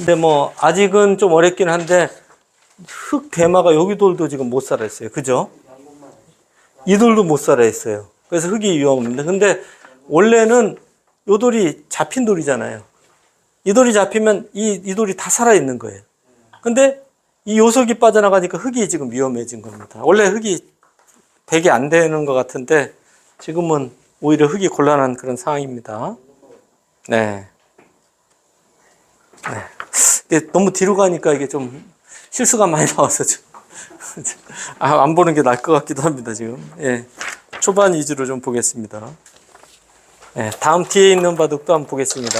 근데 뭐 아직은 좀 어렵긴 한데 흙 대마가 여기 돌도 지금 못 살아 있어요. 그죠? 이 돌도 못 살아 있어요. 그래서 흙이 위험합니다. 근데 원래는 요 돌이 잡힌 돌이잖아요. 이 돌이 잡히면 이, 이 돌이 다 살아 있는 거예요. 근데 이 요석이 빠져나가니까 흙이 지금 위험해진 겁니다. 원래 흙이 배기 안 되는 것 같은데 지금은 오히려 흙이 곤란한 그런 상황입니다. 네. 네. 이게 너무 뒤로 가니까 이게 좀 실수가 많이 나와서 좀, 아, 안 보는 게 나을 것 같기도 합니다, 지금. 예. 초반 위주로 좀 보겠습니다. 예. 다음 뒤에 있는 바둑도 한번 보겠습니다.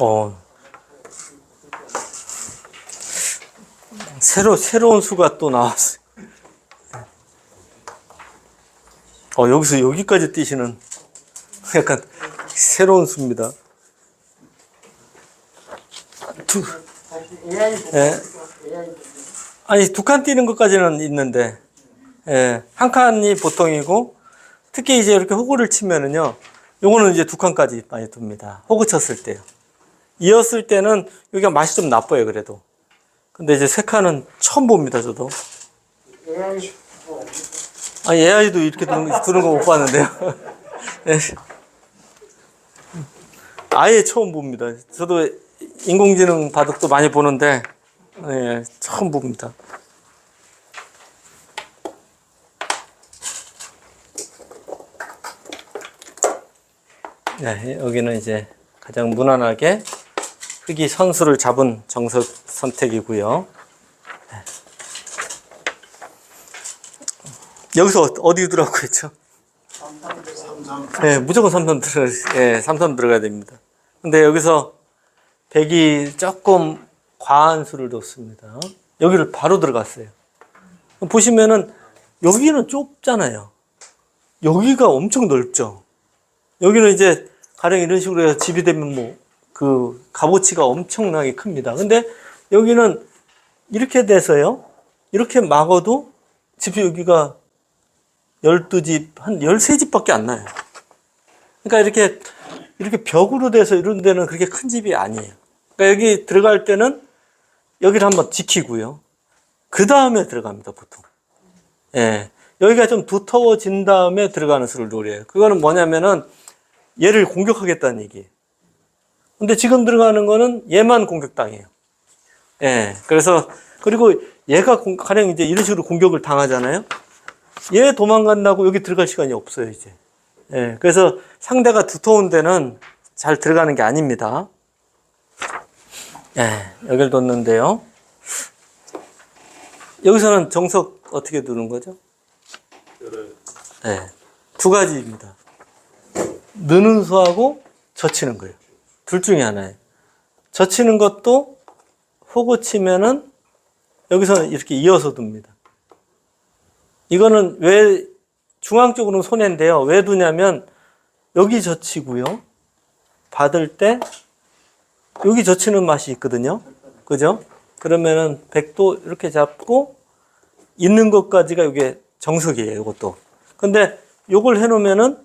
어. 새로, 새로운 수가 또 나왔어요. 어, 여기서 여기까지 뛰시는 약간 새로운 수입니다. 두, 예. 아니, 두 칸 뛰는 것까지는 있는데, 예. 한 칸이 보통이고, 특히 이제 이렇게 호구를 치면은요, 요거는 이제 두 칸까지 많이 둡니다. 호구 쳤을 때요. 이었을 때는 여기가 맛이 좀 나빠요, 그래도. 근데 이제 세 칸은 처음 봅니다, 저도. 아, AI도 이렇게 두는, 두는 거 못 봤는데요. 네. 아예 처음 봅니다. 저도 인공지능 바둑도 많이 보는데, 네, 처음 봅니다. 네, 여기는 이제 가장 무난하게 흑이 선수를 잡은 정석 선택이고요. 네. 여기서 어디 들어가고 했죠? 네, 무조건 삼선 들어, 예, 삼선 들어가야 됩니다. 근데 여기서 백이 조금 과한 수를 뒀습니다. 여기를 바로 들어갔어요. 보시면은 여기는 좁잖아요. 여기가 엄청 넓죠. 여기는 이제 가령 이런 식으로 해서 집이 되면 뭐 그 값어치가 엄청나게 큽니다. 근데 여기는 이렇게 돼서요. 이렇게 막어도 집이 여기가 12집, 한 13집밖에 안 나요. 그러니까 이렇게 이렇게 벽으로 돼서 이런 데는 그렇게 큰 집이 아니에요. 그러니까 여기 들어갈 때는 여기를 한번 지키고요. 그 다음에 들어갑니다, 보통. 예. 여기가 좀 두터워진 다음에 들어가는 수를 노려요. 그거는 뭐냐면은 얘를 공격하겠다는 얘기예요. 근데 지금 들어가는 거는 얘만 공격당해요. 예. 그래서, 그리고 얘가 공- 가령 이제 이런 식으로 공격을 당하잖아요. 얘 도망간다고 여기 들어갈 시간이 없어요, 이제. 예. 그래서 상대가 두터운 데는 잘 들어가는 게 아닙니다. 예. 여기를 뒀는데요. 여기서는 정석 어떻게 두는 거죠? 예. 두 가지입니다. 느는 수하고 젖히는 거예요. 둘 중에 하나예요. 젖히는 것도 호구 치면은 여기서는 이렇게 이어서 둡니다. 이거는 왜 중앙 쪽으로는 손해인데요. 왜 두냐면 여기 젖히고요. 받을 때 여기 젖히는 맛이 있거든요. 그죠? 그러면은 백도 이렇게 잡고 있는 것까지가 이게 정석이에요. 이것도. 근데 요걸 해놓으면은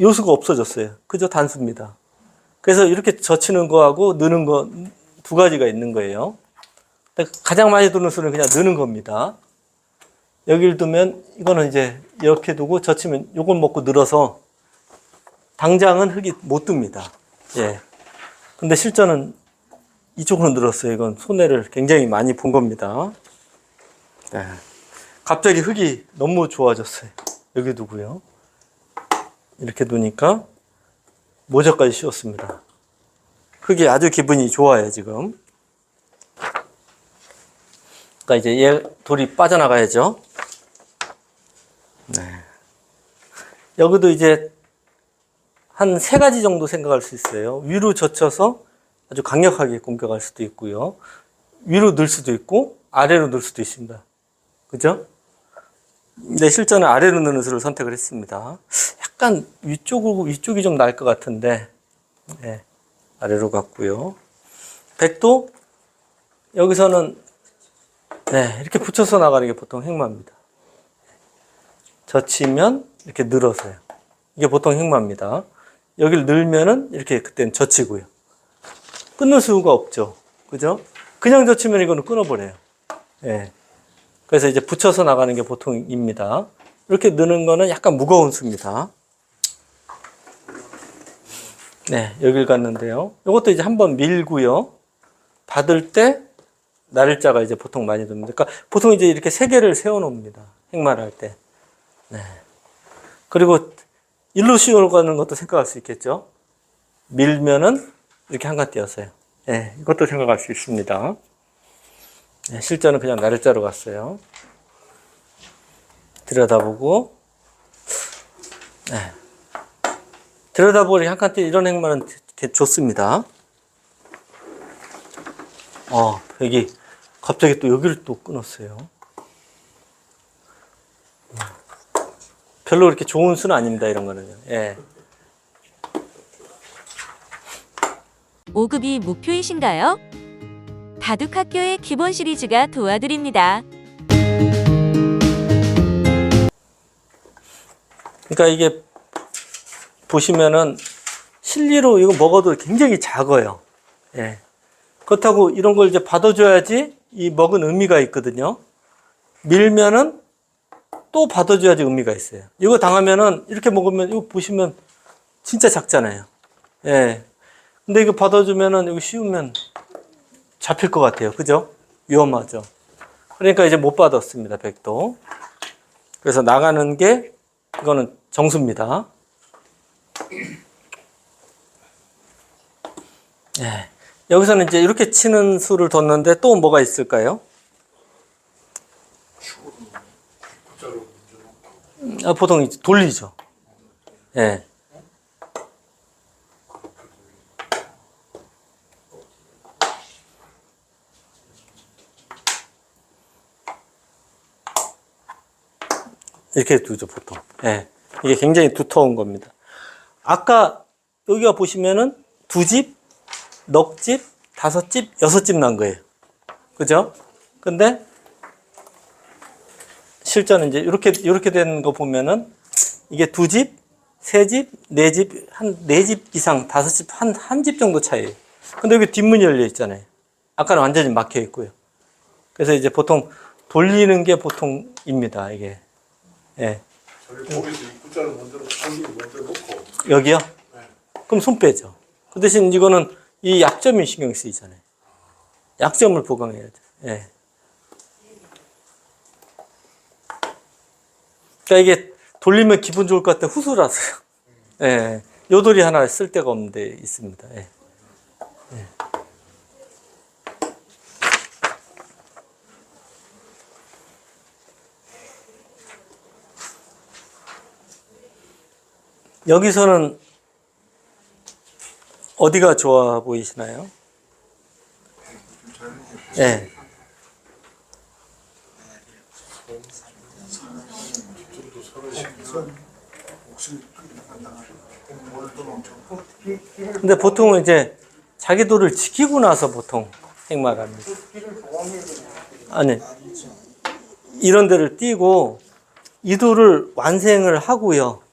요수가 없어졌어요. 그죠? 단수입니다. 그래서 이렇게 젖히는 거하고 느는 거 두 가지가 있는 거예요. 가장 많이 두는 수는 그냥 느는 겁니다. 여기를 두면 이거는 이제 이렇게 두고 젖히면 요걸 먹고 늘어서 당장은 흙이 못 듭니다. 예. 근데 실전은 이쪽으로 늘었어요. 이건 손해를 굉장히 많이 본 겁니다. 네. 갑자기 흙이 너무 좋아졌어요. 여기 두고요. 이렇게 두니까 모자까지 씌웠습니다. 흙이 아주 기분이 좋아요, 지금. 그러니까 이제 얘 돌이 빠져나가야죠. 네. 여기도 이제 한 세 가지 정도 생각할 수 있어요. 위로 젖혀서 아주 강력하게 공격할 수도 있고요. 위로 늘 수도 있고 아래로 늘 수도 있습니다. 그죠? 네, 실전은 아래로 넣는 수를 선택을 했습니다. 약간 위쪽으로, 위쪽이 좀 나을 것 같은데, 네, 아래로 갔고요. 백도, 여기서는, 네, 이렇게 붙여서 나가는 게 보통 행마입니다. 젖히면 이렇게 늘어서요. 이게 보통 행마입니다. 여기를 늘면은 이렇게 그때는 젖히고요. 끊을 수가 없죠. 그죠? 그냥 젖히면 이거는 끊어버려요. 예. 그래서 이제 붙여서 나가는 게 보통입니다. 이렇게 넣는 거는 약간 무거운 수입니다. 네, 여길 갔는데요. 이것도 이제 한번 밀고요. 받을 때 날짜가 이제 보통 많이 듭니다. 그러니까 보통 이제 이렇게 세 개를 세워 놓습니다. 행마를 할 때. 네. 그리고 일로 씌워 가는 것도 생각할 수 있겠죠. 밀면은 이렇게 한칸 띄었어요. 네, 이것도 생각할 수 있습니다. 네, 실전은 그냥 날짜로 갔어요. 들여다보고, 네. 들여다보고 한칸 띄 이런 되게 좋습니다. 어, 여기 갑자기 또 여기를 또 끊었어요. 음. 별로 그렇게 좋은 수는 아닙니다, 이런 거는요. 예. 5급이 목표이신가요? 바둑 학교의 기본 시리즈가 도와드립니다. 그러니까 이게 보시면은 실리로 이거 먹어도 굉장히 작아요. 예. 그렇다고 이런 걸 이제 받아줘야지 이 먹은 의미가 있거든요. 밀면은 또 받아줘야지 의미가 있어요. 이거 당하면은 이렇게 먹으면 이거 보시면 진짜 작잖아요. 예. 근데 이거 받아주면은 이거 씌우면 잡힐 것 같아요. 그죠? 위험하죠. 그러니까 이제 못 받았습니다. 백도. 그래서 나가는 게 이거는 정수입니다. 예. 여기서는 이제 이렇게 치는 수를 뒀는데 또 뭐가 있을까요? 음, 아, 보통 이제 돌리죠. 예. 이렇게 두죠, 보통. 예. 이게 굉장히 두터운 겁니다. 아까 여기가 보시면은 두 집, 넉 집, 다섯 집, 여섯 집 난 거예요. 그죠? 근데 실전은 이제 이렇게 이렇게 된 거 보면은 이게 두 집, 세 집, 네 집, 한 네 집 이상, 다섯 집, 한 한 집 정도 차이예요. 근데 여기 뒷문이 열려 있잖아요. 아까는 완전히 막혀 있고요. 그래서 이제 보통 돌리는 게 보통입니다. 이게. 예. 저희 거기서 입구자를 먼저 거기 먼저 놓고 여기요? 그럼 손 빼죠. 그 대신 이거는 이 약점이 신경 쓰이잖아요. 약점을 보강해야죠. 예. 그러니까 이게 돌리면 기분 좋을 것 같은 후수라서요. 예. 요돌이 하나 쓸 데가 없는데 있습니다. 예. 예. 여기서는 어디가 좋아 보이시나요? 예. 근데 보통은 이제 자기 돌을 지키고 나서 보통 행마를 합니다. 아니, 이런 데를 띄고 이 돌을 완생을 하고요.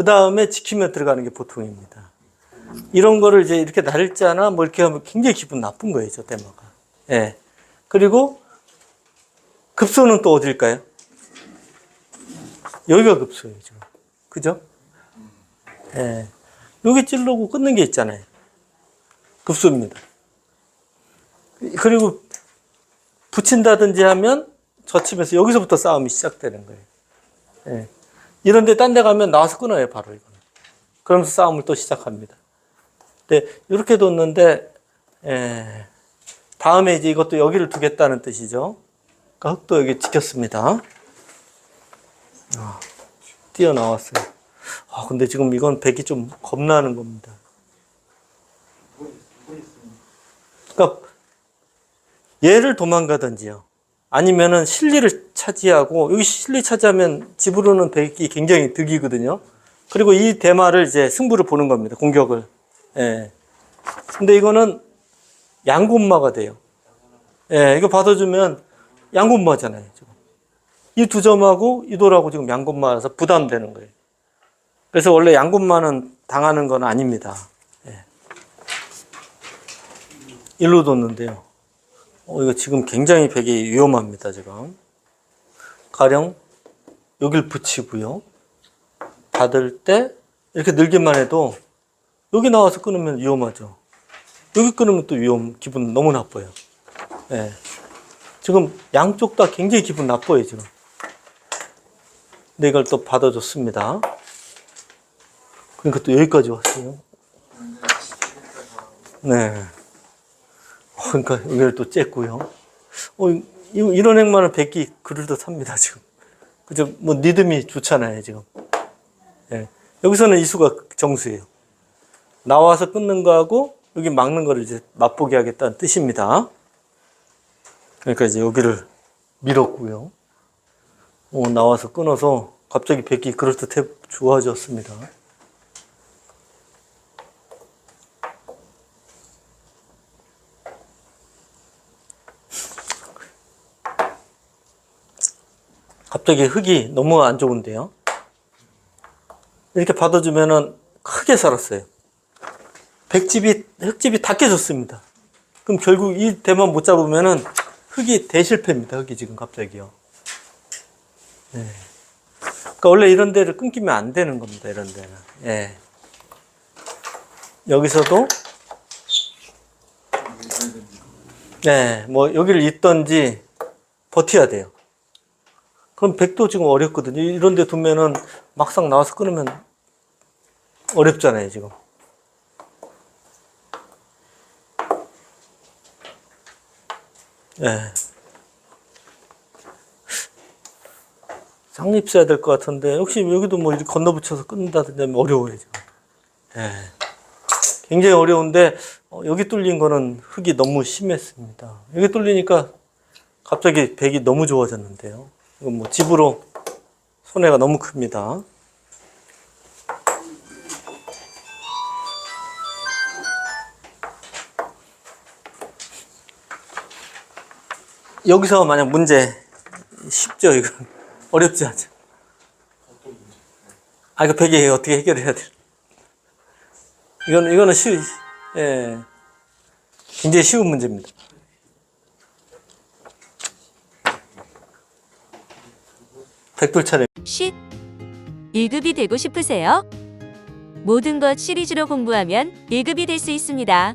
그 다음에 지키며 들어가는 게 보통입니다. 이런 거를 이제 이렇게 날짜나 뭐 이렇게 하면 굉장히 기분 나쁜 거예요, 저 때마가. 예. 그리고 급소는 또 어딜까요? 여기가 급소예요, 지금. 그죠? 예. 여기 찌르고 끊는 게 있잖아요. 급소입니다. 그리고 붙인다든지 하면 젖히면서 여기서부터 싸움이 시작되는 거예요. 예. 이런데 딴 데 가면 나와서 끊어요, 바로 이거는. 그러면서 싸움을 또 시작합니다. 네, 이렇게 뒀는데, 예, 다음에 이제 이것도 여기를 두겠다는 뜻이죠. 그러니까 흙도 여기 지켰습니다. 아, 뛰어나왔어요. 아, 근데 지금 이건 백이 좀 겁나는 겁니다. 그러니까 얘를 도망가든지요. 아니면은 실리를 차지하고 여기 실리 차지하면 집으로는 백이 굉장히 득이거든요. 그리고 이 대마를 이제 승부를 보는 겁니다. 공격을. 예. 근데 이거는 양군마가 돼요. 예, 이거 받아주면 양군마잖아요. 지금. 이 두 점하고 이 돌하고 지금 양군마라서 부담되는 거예요. 그래서 원래 양군마는 당하는 건 아닙니다. 예. 일로 뒀는데요. 어, 이거 지금 굉장히 백이 위험합니다, 지금. 가령 여길 붙이고요. 받을 때 이렇게 늘기만 해도 여기 나와서 끊으면 위험하죠. 여기 끊으면 또 위험, 기분 너무 나빠요. 예. 지금 양쪽 다 굉장히 기분 나빠요, 지금. 근데 이걸 또 받아줬습니다. 그러니까 또 여기까지 왔어요. 네. 어, 그러니까 여기를 또 쬐고요. 어, 이- 이런 행만을 뵙기 그럴 듯 합니다, 지금. 그죠? 뭐, 리듬이 좋잖아요, 지금. 예. 여기서는 이수가 정수예요. 나와서 끊는 거하고 여기 막는 거를 이제 맛보게 하겠다는 뜻입니다. 그러니까 이제 여기를 밀었고요. 어, 나와서 끊어서 갑자기 백기 그럴듯해 좋아졌습니다. 갑자기 흙이 너무 안 좋은데요. 이렇게 받아주면은 크게 살았어요. 백집이 흙집이 다 깨졌습니다. 그럼 결국 이 대만 못 잡으면은 흙이 대실패입니다. 흙이 지금 갑자기요. 네. 그러니까 원래 이런 데를 끊기면 안 되는 겁니다. 이런 데는. 예. 여기서도 네, 뭐 여기를 잇던지 버텨야 돼요. 그럼 백도 지금 어렵거든요. 이런 데 두면은 막상 나와서 끊으면 어렵잖아요, 지금. 예. 상립 써야 될 것 같은데, 혹시 여기도 뭐 건너붙여서 끊는다든지 어려워요, 지금. 예. 굉장히 어려운데, 어, 여기 뚫린 거는 흙이 너무 심했습니다. 여기 뚫리니까 갑자기 백이 너무 좋아졌는데요. 이건 뭐 집으로 손해가 너무 큽니다. 여기서 만약 문제 쉽죠, 이건. 어렵지 않죠. 아, 이거 백이 어떻게 해결해야 돼? 이거는, 이거는 쉬, 예. 굉장히 쉬운 문제입니다. 백돌 차례. 쉿! 1급이 되고 싶으세요? 모든 것 시리즈로 공부하면 1급이 될 수 있습니다.